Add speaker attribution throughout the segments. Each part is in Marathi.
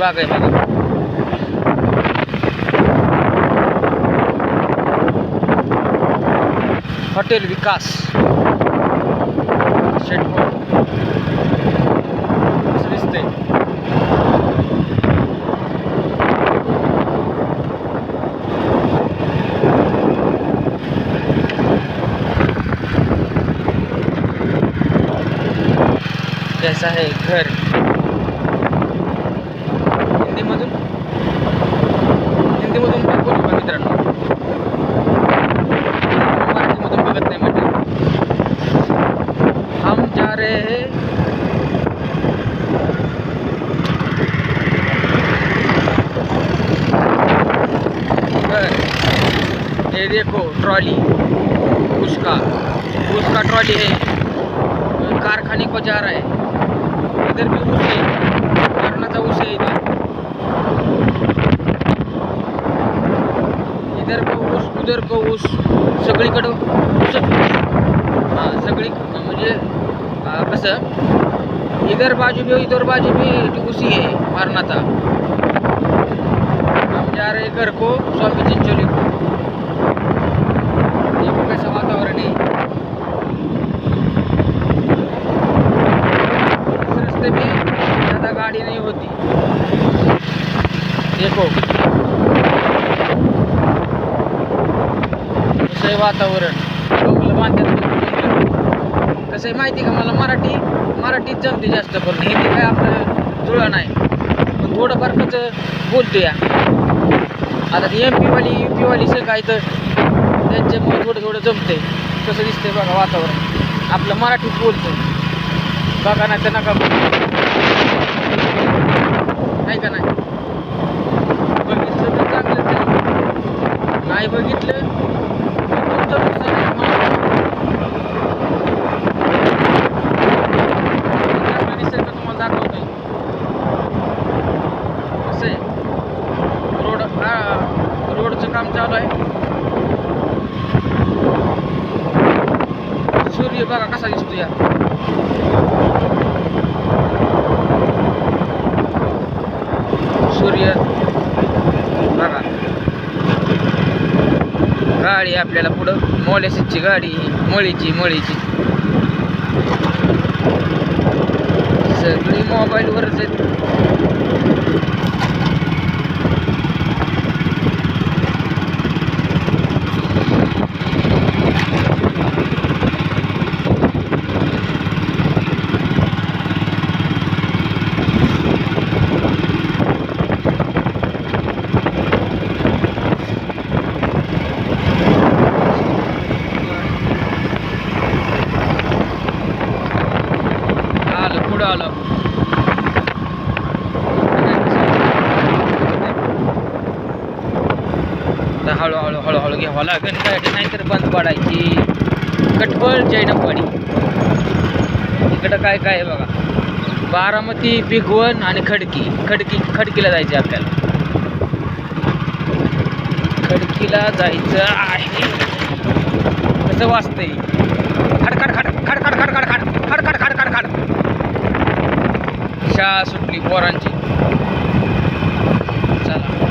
Speaker 1: बाग आहे बघा. हॉटेल विकास. शेटकोट असं दिसतंय. कैसा है घर. ये देखो ट्रॉली। उसका। उसका ट्रॉली है। कारखाने को जा रहा है। इधर भी ऊस है। कारणाचा ऊस आहे इधर। इधर को ऊस उधर को सगळीकडं ऊसच ऊस हाँ सगळी म्हणजे अं, कसं इधर बाजू भी इधर बाजू भी ऊस ही। है मारणाचा हम जा रहे घर को। स्वामी चिंचोली को देखो कसं आहे वातावरण डोकलं बांधतात कसं आहे माहिती का मला? मराठी मराठीत जमते जास्त पण हिंदी काय आपलं जुळं नाही. पण थोडंफार कसं बोलतो या. आता ती एम पीवाली यू पीवाली सगळं काय तर त्यांच्यामुळे थोडं थोडं जमते कसं दिसतंय बघा वातावरण. आपलं मराठीत बोलतो बघा नाही तर नका बोलू. आहे का नाही बघितलं तर चांगलं आहे नाही बघितलं तर तुमचं नुकसान आहे. चांगला निसर्ग तुम्हाला दाखवतोय कसं आहे रोड हा रोडचं काम चालू आहे. सूर्य बघा कसा दिसतो या. सूर्य बघा. गाडी आपल्याला पुढं मोलेसीची गाडी मळीची मळीची. सगळी मोबाईलवरच आहेत आलं पुढं आलं आता हळूहळू हळूहळू घ्यावं लागेल गाडी नाहीतर बंद पडायची कटबळ जैनपाडी इकडं काय काय आहे बघा बारामती भिगवण आणि खडकी खडकी खडकीला जायचं आपल्याला खडकीला जायचं आहे कसं वाचतंय खडखड खड खडखड खडखड खड खडखड खडखड खड शाळा सुटली पोरांची चला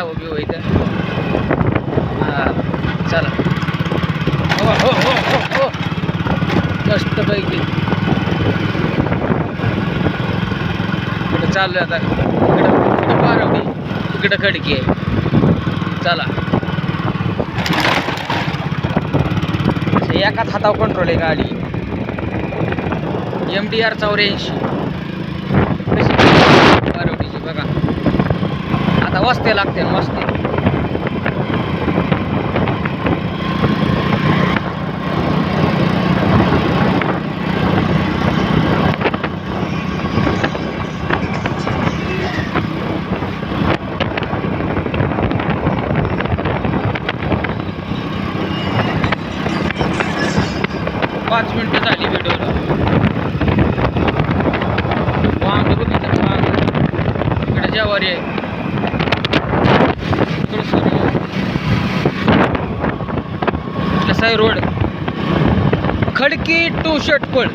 Speaker 1: कशी बिव इथं चला। हो हो हो हो हो मस्त पैकी इकडं चाललोय आता। इकडं इकडं बारवडी इकडं खडकी आहे। चला। एकाच हातावर कंट्रोल आहे गाडी. एम डी आर चौऱ्याऐंशी कशी बारवडीची बघा आता वस्ते लागते वस्ते पाच मिनटं झाली व्हिडिओला. वांग बघितलं वांग इकडे जेवारी आहे इकडे सूर्य वसाई रोड. खडकी टू षटपळ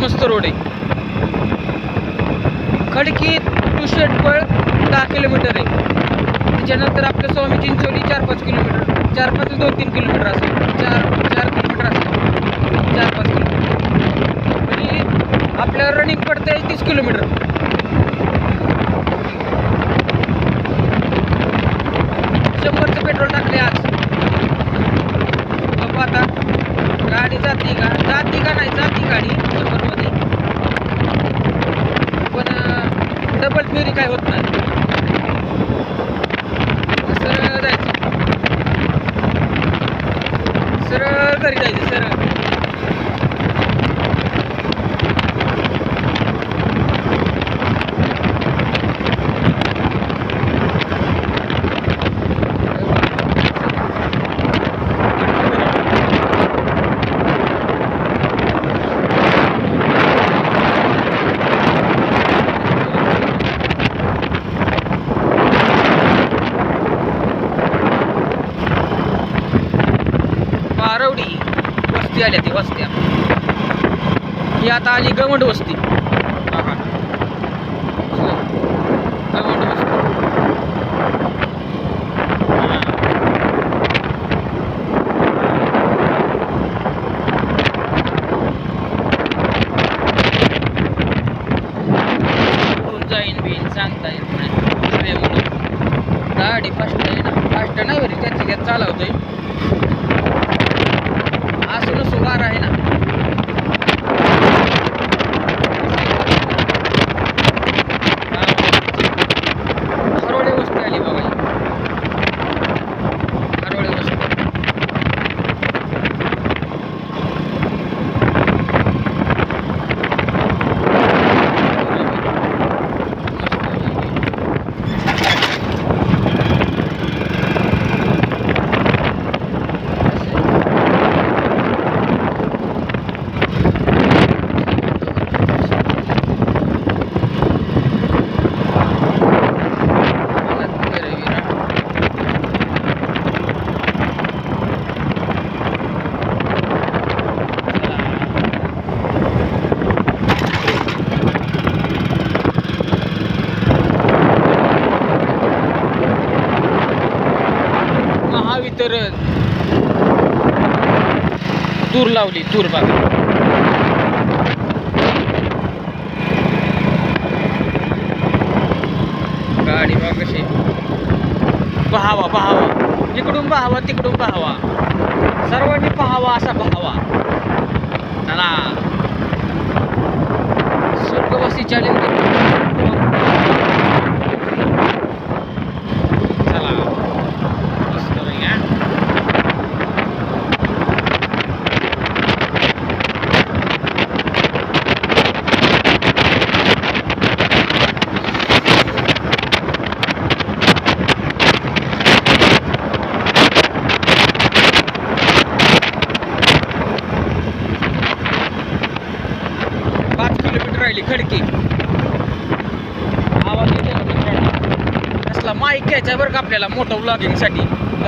Speaker 1: मस्त रोड आहे. खडकी टू शेटपळ दहा किलोमीटर आहे. त्याच्यानंतर आपलं स्वामी चिंचोली चार पाच किलोमीटर. चार पाच दोन तीन किलोमीटर असेल. चार चार किलोमीटर असेल. चार पाच किलोमीटर. म्हणजे आपल्याला रनिंग पडते तीस किलोमीटर. गाडी जाते का? जाते का नाही? जाते गाडी शंभरमध्ये पण डबल फेरी काय होत नाही. सरळ जायचं. सरळ घरी जायचं सरळ बारवडी वस्ती आल्या ती वस्त्या ही आता आली गवंड वस्ती. सांगता वेळेमुळं. गाडी फास्ट आहे ना. फास्ट नाही बरी त्याची त्यात चालवतोय असं सुगार आहे ना हरोळे वस्ती आली बघा ही. हरोळे वस्ती महावितरण तूर लावली तूर बाग गाडी बघ कशी पहावा पहावा. इकडून पहावा तिकडून पहावा. सर्वांनी पहावा असा पहावा. चला. स्वर्गवासी चॅलेंज चला मस्त बाई, हा. पाच किलोमीटर राहिली खडकी आवाज येतो ना मित्रांनो त्याच्यावर बरं का आपल्याला मोठं व्लॉगिंगसाठी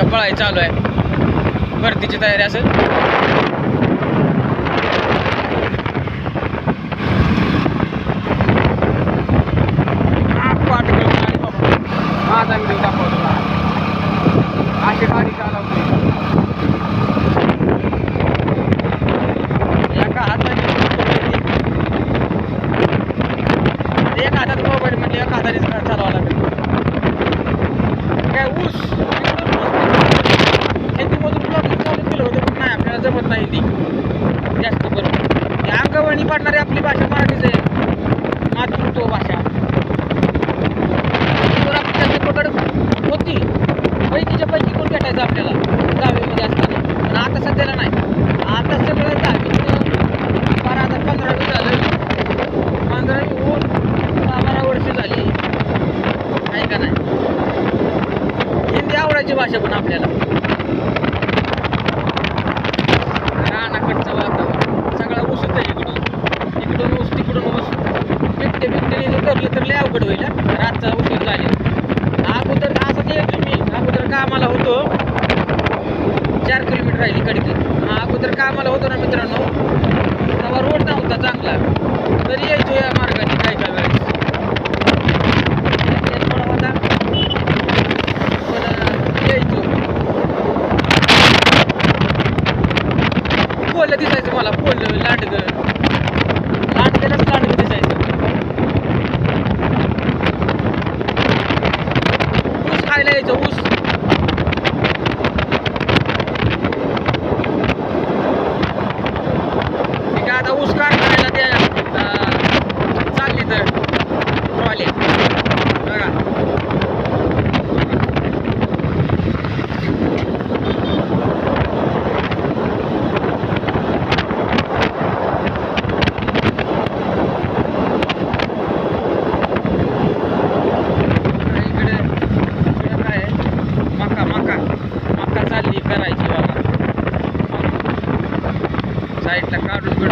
Speaker 1: पळाय चालू आहे. भरतीची तयारी असेल हा, पाठ करून आली बाबा. माझा व्हिडिओ दाखवा तुला अशी गाडी चालवते एका हाताने एक हातात मोबाईल म्हणजे एका हाताने चालवावं लागेल काय ऊस शेतीमधून ब्लॉगिंग चालू केलं होतं पण नाही आपल्याला जमत नाही ती जास्त करून ती अंगवळणी पाडणारी आपली भाषा मराठीच आहे मातृत्व भाषा तर आपली त्याची पकड होती पैकीच्या पैकी कोण भेटायचं आपल्याला दहावीमध्ये असताना पण आता सध्याला नाही आता सगळं दहावीचं बारा हजार पंधरावी झालं पंधरावी होऊन दहा बारा वर्ष झाली आहे का नाही हिंदी आवडायची भाषा पण आपल्याला. रानाकडचं போடல விளையாட்டுக்கு. விளையாட்டுக்கு કાઢવું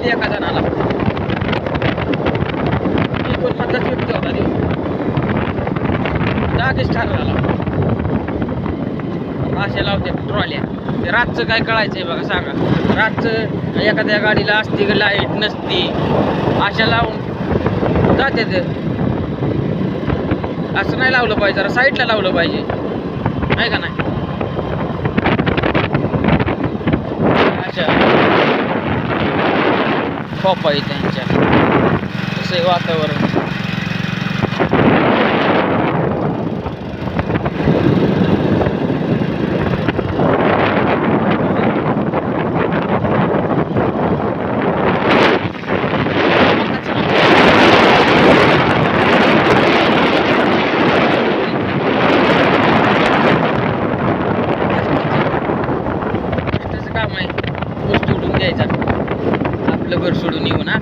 Speaker 1: म्हणजे मध्ये एका जणाला एकूण मधलाच व्यक्ती होता देऊ जागीच ठार झाला. असे लावते ट्रॉल्या ते रातचं काय कळायचंय बघा सांगा. रातचं एखाद्या गाडीला असते का लाइट नसती अशा लावून जाते ते. असं नाही लावलं पाहिजे जरा साईडला लावलं पाहिजे. जी का नाही? शॉप आहे त्यांच्या. तसे वातावरण. काम आहे. वस्तू उडून ఎట్లా పెరుచుడు నీవునా?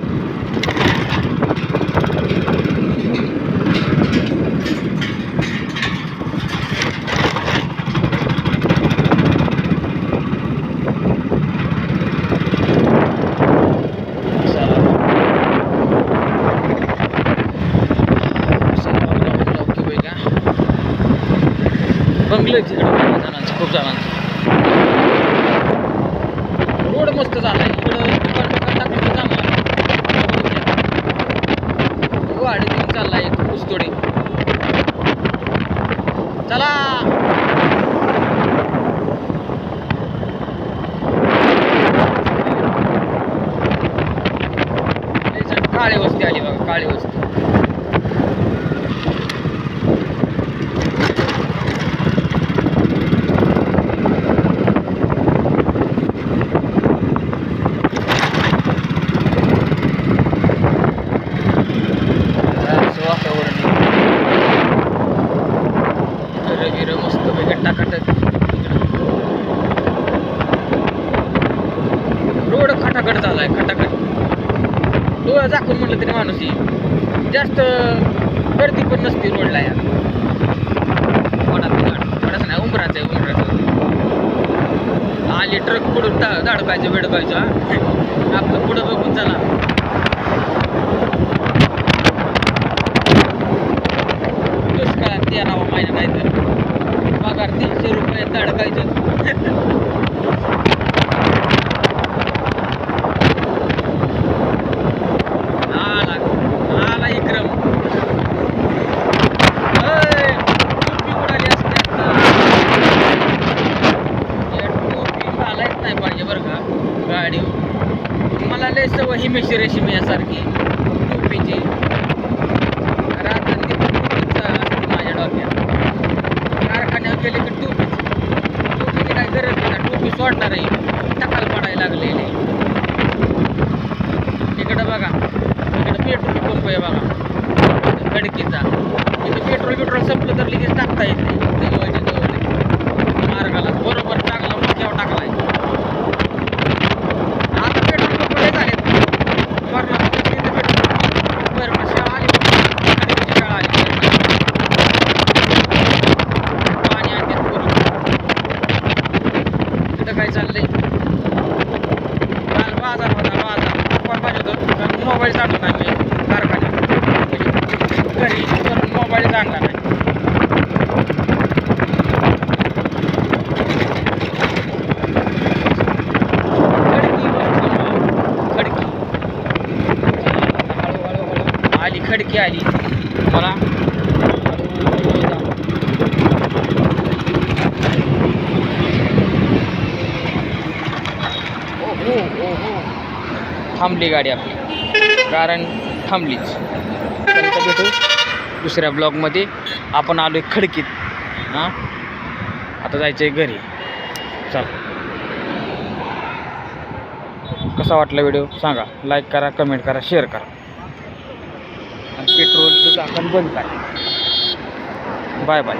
Speaker 1: झाड पाहिजे वेड पाहिजे हा. आपलं पुढं बघून चला. थांबली गाडी आपली. कारण थांबलीच. तर भेटू दुसऱ्या ब्लॉगमध्ये. आपण आलो आहे खडकीत. हां? आता जायचं आहे घरी. चल. कसा वाटला व्हिडिओ? सांगा. लाईक करा कमेंट करा शेअर करा. आणि पेट्रोलचं आपण बंद करा बाय बाय